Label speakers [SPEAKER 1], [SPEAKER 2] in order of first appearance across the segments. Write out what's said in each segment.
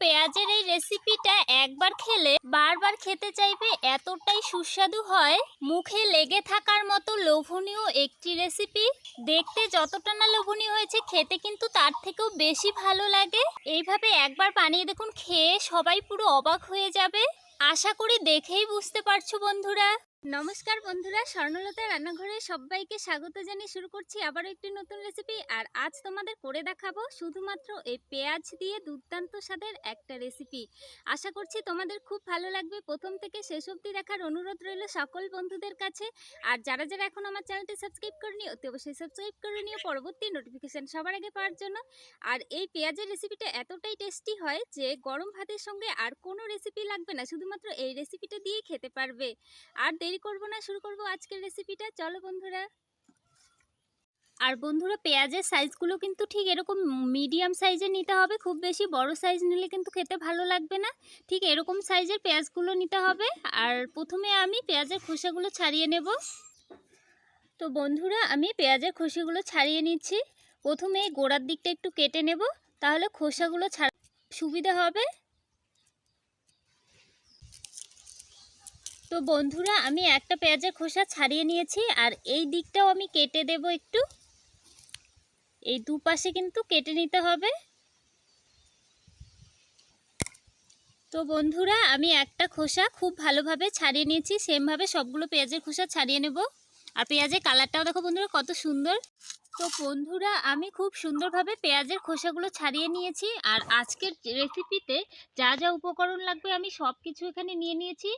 [SPEAKER 1] পেঁয়াজের এই রেসিপিটা একবার খেলে বারবার খেতে চাইবে এতটাই সুস্বাদু হয়। মুখে লেগে থাকার মতো লোভনীয় একটি রেসিপি দেখতে যতটা না লোভনীয় হয়েছে, খেতে কিন্তু তার থেকেও বেশি ভালো লাগে। এইভাবে একবার বানিয়ে দেখুন, খেয়ে সবাই পুরো অবাক হয়ে যাবে। আশা করি দেখেই বুঝতে পারছ বন্ধুরা। নমস্কার বন্ধুরা, স্বর্ণলতা রান্নাঘরে সবাইকে স্বাগত জানিয়ে শুরু করছি আবারও একটি নতুন রেসিপি আর আজ তোমাদের করে দেখাবো শুধুমাত্র এই পেঁয়াজ দিয়ে দুর্দান্ত স্বাদের একটা রেসিপি আশা করছি তোমাদের খুব ভালো লাগবে। প্রথম থেকে শেষ অবধি দেখার অনুরোধ রইল সকল বন্ধুদের কাছে। আর যারা যারা এখন আমার চ্যানেলটি সাবস্ক্রাইব করেনি, অতি অবশ্যই সাবস্ক্রাইব করে নিও পরবর্তী নোটিফিকেশান সবার আগে পাওয়ার জন্য। আর এই পেঁয়াজের রেসিপিটা এতটাই টেস্টি হয় যে গরম ভাতের সঙ্গে আর কোনো রেসিপি লাগবে না, শুধুমাত্র এই রেসিপিটা দিয়েই খেতে পারবে। আর দেরি করব না, শুরু করব আজকের রেসিপিটা চলো বন্ধুরা। আর বন্ধুরা, পেঁয়াজের সাইজগুলো কিন্তু ঠিক এরকম মিডিয়াম সাইজের নিতে হবে, খুব বেশি বড় সাইজ নিলে কিন্তু খেতে ভালো লাগবে না। ঠিক এরকম সাইজের পেঁয়াজগুলো নিতে হবে। আর প্রথমে আমি পেঁয়াজের খোসাগুলো ছাড়িয়ে নেব। তো বন্ধুরা, আমি পেঁয়াজের খোসাগুলো ছাড়িয়ে নিচ্ছি। প্রথমে গোড়ার দিকটা একটু কেটে নেব, তাহলে খোসাগুলো ছাড়া সুবিধা হবে। তো বন্ধুরা, আমি একটা পেঁয়াজের খোসা ছাড়িয়ে নিয়েছি, আর এই দিকটাও আমি কেটে দেব একটু। এই দুপাশে কিন্তু কেটে নিতে হবে। তো বন্ধুরা, আমি একটা খোসা খুব ভালোভাবে ছাড়িয়ে নিয়েছি, সেমভাবে সবগুলো পেঁয়াজের খোসা ছাড়িয়ে নেব। আর পেঁয়াজের কালারটাও দেখো বন্ধুরা, কত সুন্দর। তো বন্ধুরা, আমি খুব সুন্দরভাবে পেঁয়াজের খোসাগুলো ছাড়িয়ে নিয়েছি। আর আজকের রেসিপিতে যা যা উপকরণ লাগবে আমি সব কিছু এখানে নিয়ে নিয়েছি।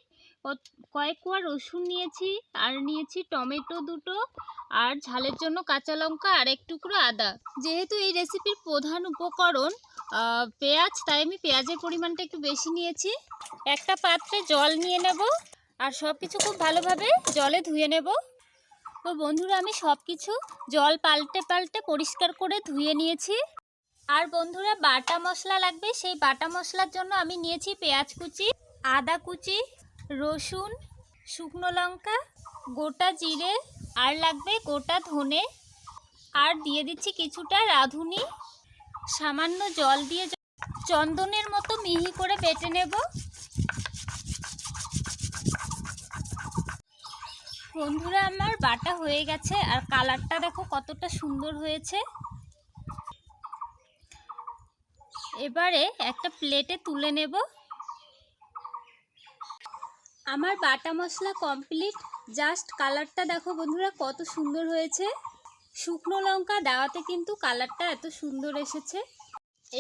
[SPEAKER 1] কয়েক কোয়া রসুন নিয়েছি, আর নিয়েছি টমেটো দুটো, আর ঝালের জন্য কাঁচা লঙ্কা, আর এক টুকরো আদা। যেহেতু এই রেসিপির প্রধান উপকরণ পেঁয়াজ, তাই আমি পেঁয়াজের পরিমাণটা একটু বেশি নিয়েছি। একটা পাত্রে জল নিয়ে নেব, আর সব কিছু খুব ভালোভাবে জলে ধুয়ে নেব। তো বন্ধুরা, আমি সব কিছু জল পাল্টে পাল্টে পরিষ্কার করে ধুয়ে নিয়েছি। আর বন্ধুরা, বাটা মশলা লাগবে, সেই বাটা মশলার জন্য আমি নিয়েছি পেঁয়াজ কুচি, আদা কুচি, রসুন, শুকনো লঙ্কা, গোটা জিরে, আর লাগবে গোটা ধনে। আর দিয়ে দিচ্ছি কিছুটা রাঁধুনি। সামান্য জল দিয়ে চন্দনের মতো মিহি করে বেটে নেব। বন্ধুরা, আমার বাটা হয়ে গেছে আর কালারটা দেখো কতটা সুন্দর হয়েছে। এবারে একটা প্লেটে তুলে নেব। আমার বাটা মশলা কমপ্লিট। জাস্ট কালারটা দেখো বন্ধুরা, কত সুন্দর হয়েছে। শুকনো লঙ্কা দেওয়াতে কিন্তু কালারটা এত সুন্দর এসেছে।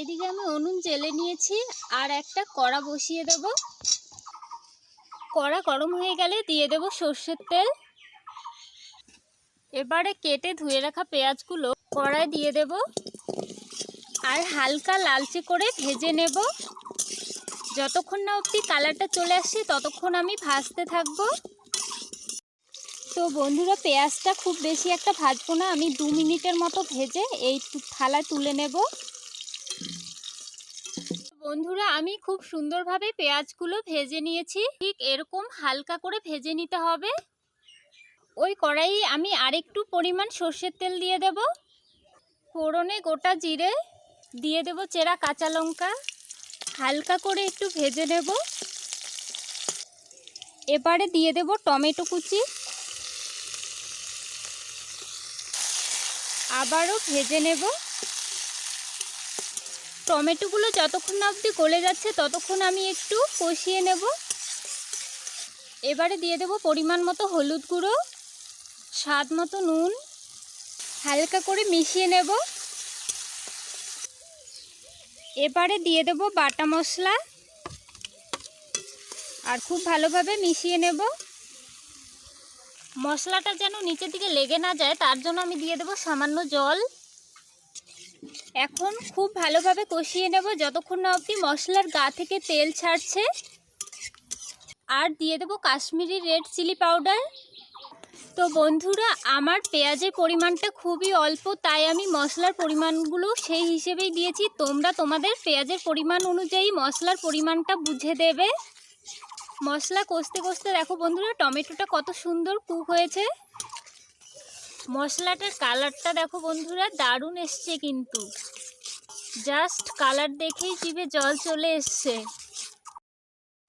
[SPEAKER 1] এদিকে আমি উনুন জেলে নিয়েছি আর একটা কড়া বসিয়ে দেব। কড়া গরম হয়ে গেলে দিয়ে দেব সর্ষের তেল। এবারে কেটে ধুয়ে রাখা পেঁয়াজগুলো কড়ায় দিয়ে দেব আর হালকা লালচে করে ভেজে নেব। যতক্ষণ না অবধি কালারটা চলে আসছে ততক্ষণ আমি ভাজতে থাকব। তো বন্ধুরা, পেঁয়াজটা খুব বেশি একটা ভাজবো না, আমি দু মিনিটের মতো ভেজে এই থালায় তুলে নেব। বন্ধুরা, আমি খুব সুন্দরভাবে পেঁয়াজগুলো ভেজে নিয়েছি। ঠিক এরকম হালকা করে ভেজে নিতে হবে। ওই কড়াই আমি আরেকটু পরিমাণ সর্ষের তেল দিয়ে দেব। ফোড়নে গোটা জিরে দিয়ে দেব চেরা কাঁচা লঙ্কা। হালকা করে একটু ভেজে নেব। এবারে দিয়ে দেব টমেটো কুচি। আবারও ভেজে নেব। টমেটোগুলো যতক্ষণ না অবধি গলে যাচ্ছে ততক্ষণ আমি একটু কষিয়ে নেব। এবারে দিয়ে দেব পরিমাণ মতো হলুদ গুঁড়ো। স্বাদ মতো নুন হালকা করে মিশিয়ে নেব। এবারে দিয়ে দেব বাটা মশলা আর খুব ভালোভাবে মিশিয়ে নেব। মশলাটা যেন নিচের দিকে লেগে না যায়, তার জন্য আমি দিয়ে দেব সামান্য জল। এখন খুব ভালোভাবে কষিয়ে নেব যতক্ষণ না অবধি মশলার গা থেকে তেল ছাড়ছে। আর দিয়ে দেব কাশ্মীরি রেড চিলি পাউডার। তো বন্ধুরা, আমার পেঁয়াজের পরিমাণটা খুবই অল্প, তাই আমি মশলার পরিমাণগুলো সেই হিসেবেই দিয়েছি। তোমরা তোমাদের পেঁয়াজের পরিমাণ অনুযায়ী মশলার পরিমাণটা বুঝে দেবে। মশলা কষতে কষতে দেখো বন্ধুরা, টমেটোটা কত সুন্দর কুক হয়েছে। মশলাটার কালারটা দেখো বন্ধুরা, দারুণ এসছে কিন্তু। জাস্ট কালার দেখেই জিভে জল চলে এসছে।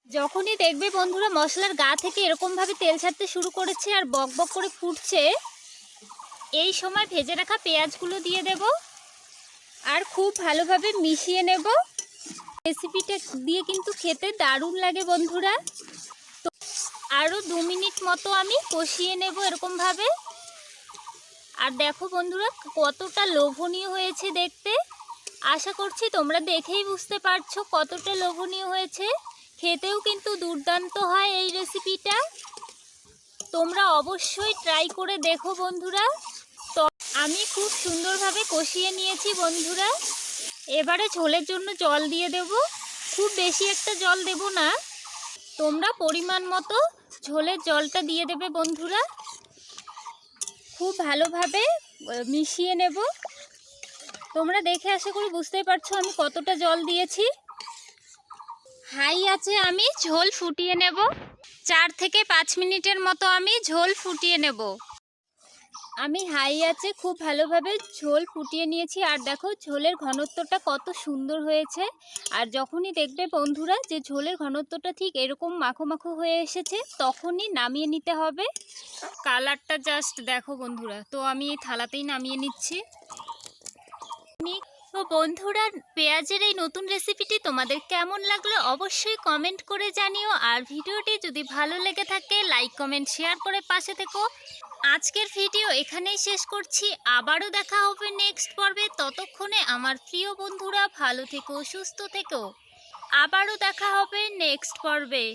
[SPEAKER 1] যখনই দেখবে বন্ধুরা মশলার গা থেকে এরকমভাবে তেল ছাড়তে শুরু করেছে আর বক বক করে ফুটছে, এই সময় ভেজে রাখা পেঁয়াজগুলো দিয়ে দেব আর খুব ভালোভাবে মিশিয়ে নেব। রেসিপিটা দিয়ে কিন্তু খেতে দারুণ লাগে বন্ধুরা। তো আরও দু মিনিট মতো আমি কষিয়ে নেব এরকমভাবে। আর দেখো বন্ধুরা কতটা লোভনীয় হয়েছে দেখতে। আশা করছি তোমরা দেখেই বুঝতে পারছ কতটা লোভনীয় হয়েছে। খেতেও কিন্তু দুর্দান্ত হয় এই রেসিপিটা তোমরা অবশ্যই ট্রাই করে দেখো বন্ধুরা। তো আমি খুব সুন্দরভাবে কষিয়ে নিয়েছি বন্ধুরা। এবারে ঝোলের জন্য জল দিয়ে দেব। খুব বেশি একটা জল দেব না। তোমরা পরিমাণ মতো ঝোলের জলটা দিয়ে দেবে বন্ধুরা। খুব ভালোভাবে মিশিয়ে নেব। তোমরা দেখে আশা করি বুঝতেই পারছ আমি কতটা জল দিয়েছি। হাই আছে, আমি ঝোল ফুটিয়ে নেব। চার থেকে পাঁচ মিনিটের মতো আমি ঝোল ফুটিয়ে নেব। আমি হাই আছে, খুব ভালোভাবে ঝোল ফুটিয়ে নিয়েছি। আর দেখো, ঝোলের ঘনত্বটা কত সুন্দর হয়েছে। আর যখনই দেখবে বন্ধুরা যে ঝোলের ঘনত্বটা ঠিক এরকম মাখো মাখো হয়ে এসেছে, তখনই নামিয়ে নিতে হবে। কালারটা জাস্ট দেখো বন্ধুরা, তো আমি থালাতেই নামিয়ে নিচ্ছি। তো বন্ধুরা, পেঁয়াজের এই নতুন রেসিপিটি তোমাদের কেমন লাগল অবশ্যই কমেন্ট করে জানিও। আর ভিডিওটি যদি ভালো লেগে থাকে লাইক কমেন্ট শেয়ার করে পাশে থেকো। আজকের ভিডিও এখানেই শেষ করছি। আবারও দেখা হবে নেক্সট পর্বে। ততক্ষণে আমার প্রিয় বন্ধুরা, ভালো থেকো, সুস্থ থেকো। আবারও দেখা হবে নেক্সট পর্বে।